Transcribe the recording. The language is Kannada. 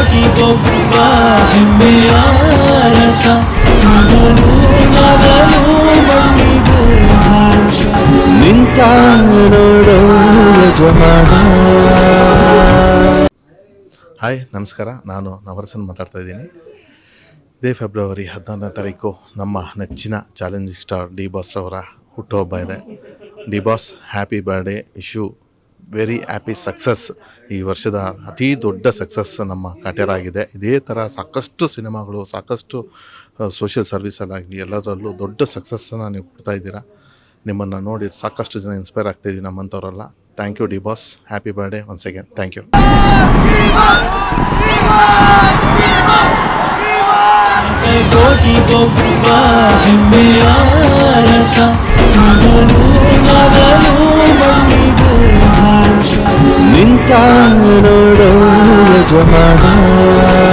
ಕೋಟಿಗೊಬ್ಬ ಹೆಮ್ಮೆಯ ರಸ ಇವನು ನಗಲು ಮಣ್ಣಿಗೂ ಹರ್ಷ ನಿಂತ ನೋಡೋ ಯಜಮಾನ ಹಾಯ್ ನಮಸ್ಕಾರ ನಾನು ನವರಸನ್ ಮಾತಾಡ್ತಾ ಇದ್ದೀನಿ ಇದೇ ಫೆಬ್ರವರಿ ಹದಿನಾರನೇ ತಾರೀಕು ನಮ್ಮ ನೆಚ್ಚಿನ ಚಾಲೆಂಜಿಂಗ್ ಸ್ಟಾರ್ ಡಿ ಬಾಸ್ ರವರ ಹುಟ್ಟುಹಬ್ಬ ಇದೆ D boss happy birthday issue very happy success ಈ ವರ್ಷದ ಅತಿ ದೊಡ್ಡ ಸಕ್ಸಸ್ ನಮ್ಮ ಕಾಟ್ಯಾರ ಆಗಿದೆ ಇದೇ ಥರ ಸಾಕಷ್ಟು ಸಿನಿಮಾಗಳು, ಸಾಕಷ್ಟು ಸೋಷಿಯಲ್ ಸರ್ವಿಸಲ್ಲಾಗಲಿ ಎಲ್ಲದರಲ್ಲೂ ದೊಡ್ಡ ಸಕ್ಸಸ್ಸನ್ನು ನೀವು ಕೊಡ್ತಾ ಇದ್ದೀರಾ. ನಿಮ್ಮನ್ನು ನೋಡಿ ಸಾಕಷ್ಟು ಜನ ಇನ್ಸ್ಪೈರ್ ಆಗ್ತಾಯಿದ್ದೀವಿ ನಮ್ಮಂಥವರೆಲ್ಲ thank you D boss happy birthday once again thank you 땅으로 흘러져 만아